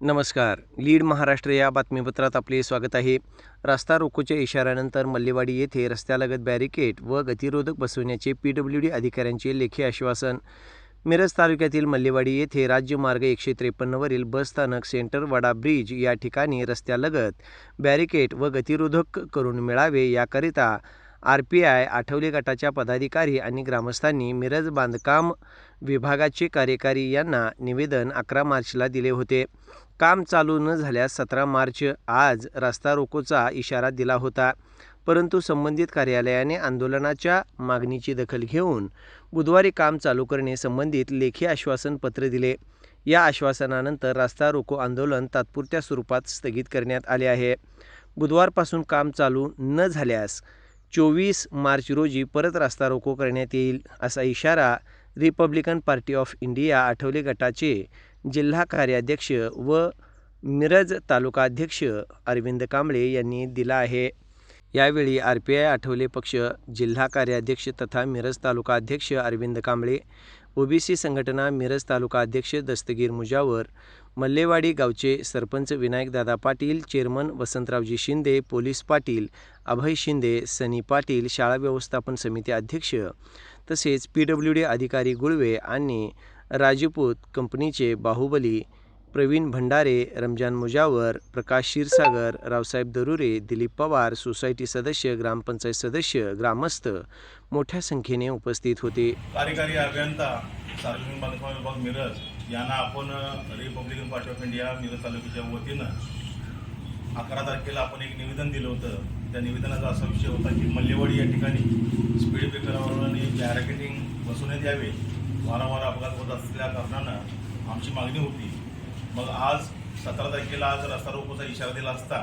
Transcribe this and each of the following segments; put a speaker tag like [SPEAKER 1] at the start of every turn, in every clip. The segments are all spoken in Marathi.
[SPEAKER 1] नमस्कार. लीड महाराष्ट्र या बातमीपत्रात आपले स्वागत आहे. रस्ता रोकोच्या इशाऱ्यानंतर मल्लेवाडी येथे रस्त्यालगत बॅरिकेड व गतिरोधक बसवण्याचे पी डब्ल्यू डी अधिकाऱ्यांचे लेखी आश्वासन. मिरज तालुक्यातील मल्लेवाडी येथे राज्यमार्ग एकशे त्रेपन्नवरील बसस्थानक सेंटर वडा ब्रिज या ठिकाणी रस्त्यालगत बॅरिकेड व गतिरोधक करून मिळावे याकरिता आर पी आय आठवले गटाच्या पदाधिकारी आणि ग्रामस्थांनी मिरज बांधकाम विभागाचे कार्यकारी यांना निवेदन अकरा मार्चला दिले होते. काम चालू न झाल्यास सतरा मार्च आज रस्ता रोकोचा इशारा दिला होता. परंतु संबंधित कार्यालयाने आंदोलनाच्या मागणीची दखल घेऊन बुधवारी काम चालू करणे संबंधित लेखी आश्वासन पत्र दिले. या आश्वासनानंतर रस्ता रोको आंदोलन तात्पुरत्या स्वरूपात स्थगित करण्यात आले आहे. बुधवारपासून काम चालू न झाल्यास चोवीस मार्च रोजी परत रास्ता रोको करण्यात येईल असा इशारा Republican Party of India Athawale गटाचे जिल्हा कार्याध्यक्ष व मिरज तालुकाध्यक्ष अरविंद कांबळे यांनी दिला आहे. यावेळी आर पी आय आठवले पक्ष जिल्हा कार्याध्यक्ष तथा मिरज तालुकाध्यक्ष अरविंद कांबळे ओबीसी संघटना मिरज तालुका अध्यक्ष दस्तगीर मुजावर मल्लेवाडी गावचे सरपंच विनायकदादा पाटील चेअरमन वसंतरावजी शिंदे पोलीस पाटील अभय शिंदे सनी पाटील शाळा व्यवस्थापन समिती अध्यक्ष तसेच पी डब्ल्यू डी अधिकारी गुळवे आणि राजपूत कंपनीचे बाहुबली प्रवीण भंडारे रमजान मुजावर प्रकाश क्षीरसागर रावसाहेब दरुरे दिलीप पवार सोसायटी सदस्य ग्रामपंचायत सदस्य ग्रामस्थ मोठ्या संख्येने उपस्थित होते.
[SPEAKER 2] कार्यकारी अभियंता सार्वजनिक बांधकाम विभाग मिरज यांना आपण Republican Party of India Miraj तालुक्याच्या वतीनं अकरा तारखेला आपण एक निवेदन दिलं होतं. त्या निवेदनाचा असा विषय होता की मल्लेवाडी या ठिकाणी स्पीड ब्रेकरवर आणि बॅरिकेडिंग बसवण्यात यावे. वारंवार अपघात होत असल्या कारणानं आमची मागणी होती मग आज सतरा तारखेला आज रस्ता रोकोचा इशारा दिला असता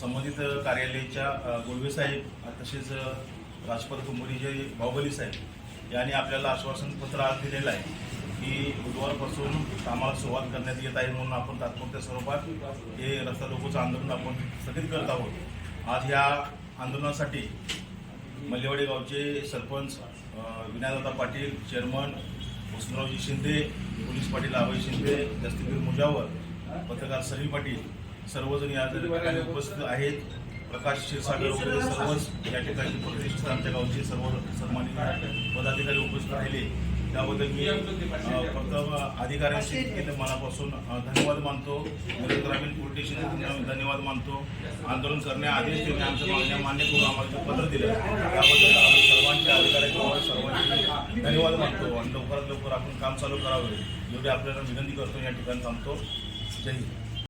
[SPEAKER 2] संबंधित कार्यालयाच्या गोळवे साहेब तसेच राजपाल राजपथ बाहुबली साहेब यांनी आपल्याला आश्वासन पत्र आज दिलेलं आहे की बुधवारपासून कामाला सुरुवात करण्यात येत आहे म्हणून आपण तात्पुरत्या स्वरूपात हे रस्ता रोकोचं आंदोलन आपण स्थगित करत आहोत. आज ह्या आंदोलनासाठी मल्लेवाडी गावचे सरपंच अ, पाटील चेअरमन वसंतरावजी शिंदे पोलीस पाटील अभय शिंदे दस्तगीर मुजावर पत्रकार सलीम पाटील सर्वजण या ठिकाणी उपस्थित आहेत. प्रकाश क्षीरसागर वगैरे सर्वच या ठिकाणी प्रतिष्ठित आमच्या गावचे सर्व सन्मानित पदाधिकारी उपस्थित राहिले. त्याबद्दल मी अ, प्रथम अधिकाऱ्यांचे देखील मनापासून धन्यवाद मानतो. ग्रामीण पोलीस स्टेशन धन्यवाद मानतो. आंदोलन करण्याआधीच त्यांनी आमच्या मागण्या मान्य करून आम्हाला पत्र दिलं. त्याबद्दल आम्ही सर्वांचे अधिकाऱ्यांचे सर्वांचे धन्यवाद मानतो. आणि लवकरात लवकर आपण काम चालू करावे. एवढी आपल्याला विनंती करतो. या ठिकाणी थांबतो. जय हिंद.